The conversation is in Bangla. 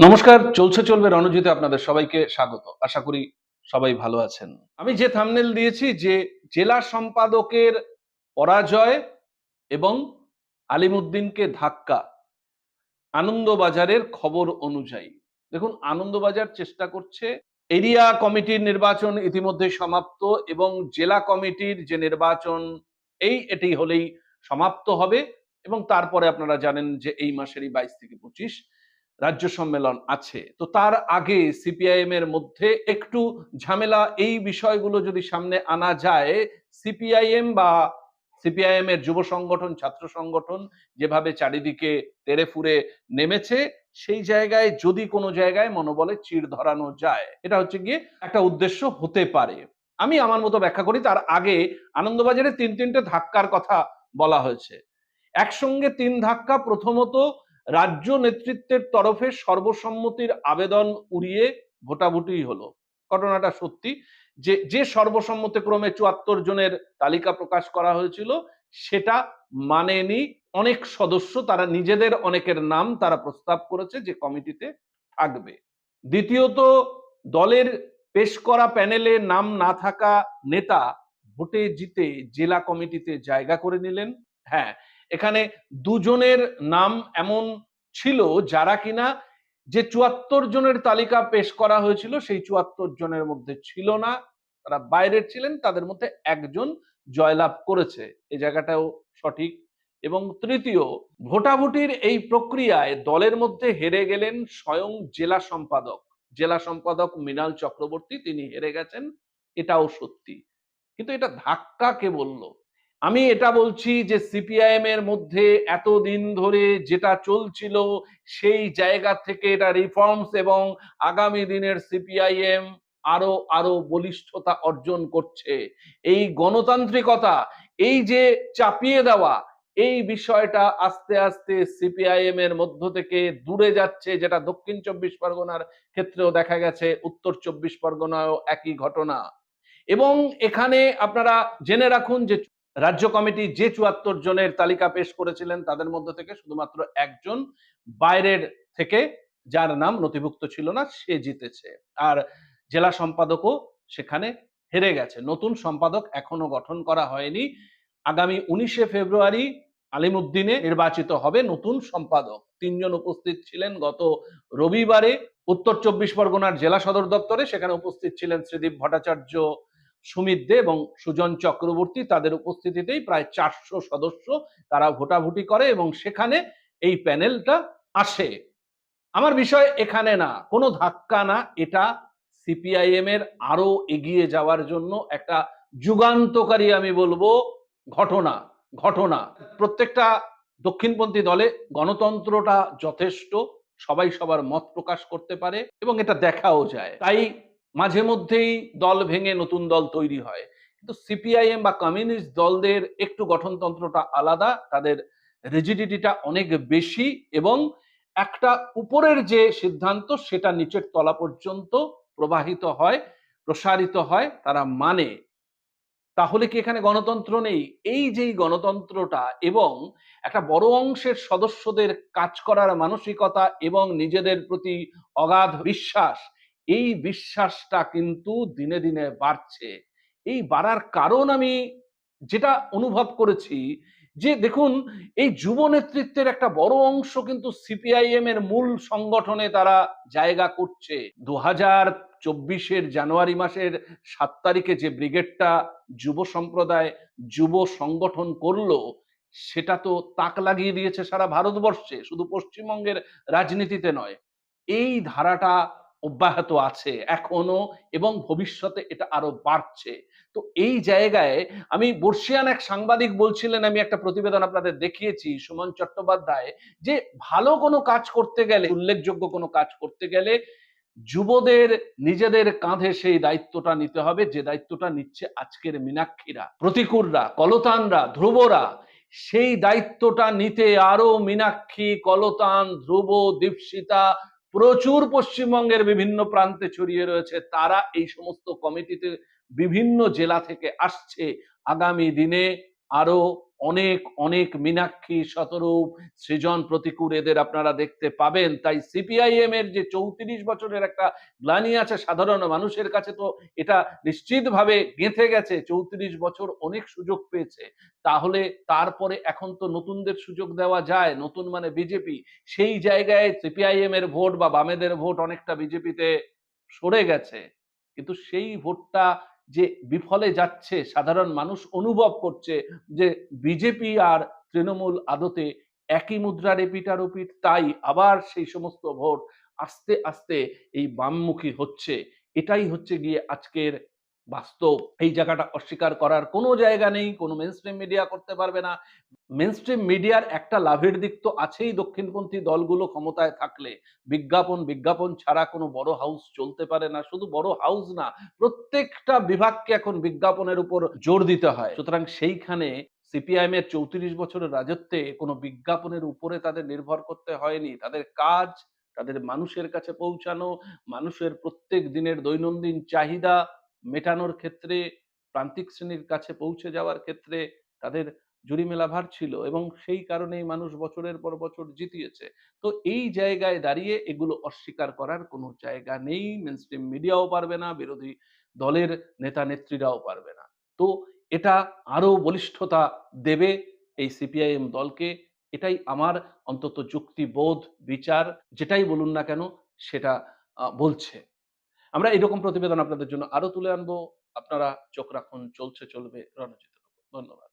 নমস্কার, চলছে চলবে রণজিতে আপনাদের সবাইকে স্বাগত। আশা করি সবাই ভালো আছেন। আমি যে থামনেল দিয়েছি যে জেলা সম্পাদকের পরাজয় এবং আলিমুদ্দিনকে ধাক্কা, আনন্দবাজারের খবর অনুযায়ী। দেখুন, আনন্দবাজার চেষ্টা করছে। এরিয়া কমিটির নির্বাচন ইতিমধ্যে সমাপ্ত এবং জেলা কমিটির যে নির্বাচন, এই এটি হলেই সমাপ্ত হবে এবং তারপরে আপনারা জানেন যে এই মাসেরই বাইশ থেকে পঁচিশ। রাজ্য সম্মেলন আছে। তো তার আগে সিপিআইএম এর মধ্যে একটু ঝামেলা এই বিষয়গুলো যদি সামনে আনা যায়, সিপিআইএম বা সিপিআইএম এর যুব সংগঠন, ছাত্র সংগঠন যেভাবে চারিদিকে তেরে ফুরে নেমেছে, সেই জায়গায় যদি কোনো জায়গায় মনোবলে চিড় ধরানো যায়, এটা হচ্ছে গিয়ে একটা উদ্দেশ্য হতে পারে। আমি আমার মতো ব্যাখ্যা করি, তার আগে আনন্দবাজারে তিন তিনটে ধাক্কার কথা বলা হয়েছে। একসঙ্গে তিন ধাক্কা প্রথমত রাজ্য নেতৃত্বের তরফে সর্বসম্মতির আবেদন উড়িয়ে ভোটাভুটি হলো। ঘটনাটা সত্যি। যে যে সর্বসম্মতিক্রমে চুয়াত্তর জনের তালিকা প্রকাশ করা হয়েছিল, সেটা মানেনি। অনেক সদস্য, তারা নিজেদের অনেকের নাম তারা প্রস্তাব করেছে যে কমিটিতে থাকবে। দ্বিতীয়ত, দলের পেশ করা প্যানেলে নাম না থাকা নেতা ভোটে জিতে জেলা কমিটিতে জায়গা করে নিলেন। হ্যাঁ এখানে দুজনের নাম এমন ছিল যারা কিনা যে চুয়াত্তর জনের তালিকা পেশ করা হয়েছিল, সেই চুয়াত্তর জনের মধ্যে ছিল না। তারা বাইরের ছিলেন, তাদের মধ্যে একজন জয়লাভ করেছে। এই জায়গাটাও সঠিক। এবং তৃতীয়, ভোটাভুটির এই প্রক্রিয়ায় দলের মধ্যে হেরে গেলেন স্বয়ং জেলা সম্পাদক। জেলা সম্পাদক মৃণাল চক্রবর্তী, তিনি হেরে গেছেন, এটাও সত্যি। কিন্তু এটা ধাক্কা কে বলল? আমি এটা বলছি যে সিপিআইএম এর মধ্যে এতদিন ধরে যেটা চলছিল, সেই জায়গা থেকে এটা রিফর্মস এবং আগামী দিনের সিপিআইএম আরও আরও বলিষ্ঠতা অর্জন করছে। এই গণতান্ত্রিকতা, এই যে চাপিয়ে দেওয়া, এই বিষয়টা আস্তে আস্তে সিপিআইএম এর মধ্য থেকে দূরে যাচ্ছে, যেটা দক্ষিণ চব্বিশ পরগনার ক্ষেত্রেও দেখা গেছে, উত্তর চব্বিশ পরগনায়ও একই ঘটনা। এবং এখানে আপনারা জেনে রাখুন যে রাজ্য কমিটি যে চুয়াত্তর জনের তালিকা পেশ করেছিলেন তাদের মধ্য থেকে শুধুমাত্র একজন বাইরের থেকে, যার নাম নথিভুক্ত ছিল না, সে জিতেছে। আর জেলা সম্পাদকও সেখানে হেরে গেছে। নতুন সম্পাদক এখনও গঠন করা হয়নি। আগামী উনিশে ফেব্রুয়ারি আলিমুদ্দিনে নির্বাচিত হবে নতুন সম্পাদক। তিনজন উপস্থিত ছিলেন গত রবিবারে। উত্তর চব্বিশ পরগনার জেলা সদর দপ্তরে সেখানে উপস্থিত ছিলেন শ্রীদীপ ভট্টাচার্য সুমিত দে এবং সুজন চক্রবর্তী তাদের উপস্থিতিতেই প্রায় চারশো সদস্য তারা ভোটাভুটি করে এবং সেখানে এই প্যানেলটা আসে। আমার বিষয় এখানে না, কোনো ধাক্কা না, এটা সিপিআইএম এর আরও এগিয়ে যাওয়ার জন্য একটা যুগান্তকারী আমি বলব ঘটনা ঘটনা। প্রত্যেকটা দক্ষিণপন্থী দলে গণতন্ত্রটা যথেষ্ট, সবাই সবার মত প্রকাশ করতে পারে এবং এটা দেখাও যায়। তাই মাঝে মধ্যেই দল ভেঙে নতুন দল তৈরি হয়। কিন্তু সিপিআইএম বা কমিউনিস্ট দলদের একটু গঠনতন্ত্রটা আলাদা, তাদের রিজিডিটিটা অনেক বেশি এবং একটা উপরের যে সিদ্ধান্ত সেটা নিচের তলা পর্যন্ত প্রবাহিত হয়, প্রসারিত হয়, তারা মানে। তাহলে কি এখানে গণতন্ত্র নেই? এই যেই গণতন্ত্রটা এবং একটা বড় অংশের সদস্যদের কাজ করার মানসিকতা এবং নিজেদের প্রতি অগাধ বিশ্বাস এই বিশ্বাসটা কিন্তু দিনে দিনে বাড়ছে। এই বাড়ার কারণ আমি যেটা অনুভব করেছি, যে দেখুন, এই যুব নেতৃত্বের একটা বড় অংশ কিন্তু সিপিআইএম এর মূল সংগঠনে তারা জায়গা করছে। দু হাজার চব্বিশের জানুয়ারি মাসের সাত তারিখে যে ব্রিগেডটা যুব সম্প্রদায়, যুব সংগঠন করল, সেটা তো তাক লাগিয়ে দিয়েছে সারা ভারতবর্ষে, শুধু পশ্চিমবঙ্গের রাজনীতিতে নয়। এই ধারাটা অব্যাহত আছে এখনও এবং ভবিষ্যতে এটা আরও বাড়ছে। তো এই জায়গায় আমি বর্ষিয়ান এক সাংবাদিক বলছিলেন, আমি একটা প্রতিবেদন আপনাদের দেখিয়েছি, সুমন চট্টোপাধ্যায়, যে ভালো কোনো কাজ করতে গেলে, উল্লেখযোগ্য কোনো কাজ করতে গেলে যুবদের নিজেদের কাঁধে সেই দায়িত্বটা নিতে হবে, যে দায়িত্বটা নিচ্ছে আজকের মীনাক্ষীরা প্রতিকূলরা কলতানরা, ধ্রুবরা। সেই দায়িত্বটা নিতে আরও মীনাক্ষী, কলতান, ধ্রুব, দীপশিতা প্রচুর পশ্চিমবঙ্গের বিভিন্ন প্রান্তে ছড়িয়ে রয়েছে। তারা এই সমস্ত কমিটিতে বিভিন্ন জেলা থেকে আসছে। আগামী দিনে আরও অনেক অনেক মীনাক্ষী শতরূপ সৃজন প্রতিকূল এদের আপনারা দেখতে পাবেন। তাই সিপিআইএম এর যে চৌত্রিশ বছরের একটা গ্লানি আছে সাধারণ মানুষের কাছে তো এটা নিশ্চিতভাবে গেঁথে গেছে, চৌত্রিশ বছর অনেক সুযোগ পেয়েছে। তাহলে তারপরে এখন তো নতুনদের সুযোগ দেওয়া যায়, নতুন মানে বিজেপি। সেই জায়গায় সিপিআইএম এর ভোট বা বামেদের ভোট অনেকটা বিজেপিতে সরে গেছে। কিন্তু সেই ভোটটা যে বিফলে যাচ্ছে, সাধারণ মানুষ অনুভব করছে যে বিজেপি আর তৃণমূল আদতে একই মুদ্রার এপিটার ওপিট তাই আবার সেই সমস্ত ভোট আস্তে আস্তে এই বামমুখী হচ্ছে। এটাই হচ্ছে গিয়ে আজকের বাস্তব। এই জায়গাটা অস্বীকার করার কোনো জায়গা নেই, কোনো মেনস্ট্রিম মিডিয়া করতে পারবে না। মেনস্ট্রিম মিডিয়ার একটা লাভের দিক তো আছেই দক্ষিণপন্থী দলগুলো ক্ষমতায় থাকলে। বিজ্ঞাপন বিজ্ঞাপন ছাড়া কোনো বড় হাউস চলতে পারে না। শুধু বড় হাউস না, প্রত্যেকটা বিভাগকে এখন বিজ্ঞাপনের উপর জোর দিতে হয়। সুতরাং সেইখানে সিপিআইএম এর চৌত্রিশ বছরের রাজত্বে কোনো বিজ্ঞাপনের উপরে তাদের নির্ভর করতে হয়নি। তাদের কাজ, তাদের মানুষের কাছে পৌঁছানো, মানুষের প্রত্যেক দিনের দৈনন্দিন চাহিদা মেটানোর ক্ষেত্রে, প্রান্তিক শ্রেণির কাছে পৌঁছে যাওয়ার ক্ষেত্রে তাদের জুরিমেলা ভার ছিল এবং সেই কারণেই মানুষ বছরের পর বছর জিতিয়েছে। তো এই জায়গায় দাঁড়িয়ে এগুলো অস্বীকার করার কোনো জায়গা নেই। মেনস্ট্রিম মিডিয়াও পারবে না, বিরোধী দলের নেতা নেত্রীরাও পারবে না। তো এটা আরও বলিষ্ঠতা দেবে এই সিপিআইএম দলকে। এটাই আমার অন্তত যুক্তিবোধ, বিচার, যেটাই বলুন না কেন, সেটা বলছে। আমরা এরকম প্রতিবেদন আপনাদের জন্য আরও তুলে আনব। আপনারা চোখ রাখুন, চলছে, চলবে, রণজিৎ ধন্যবাদ।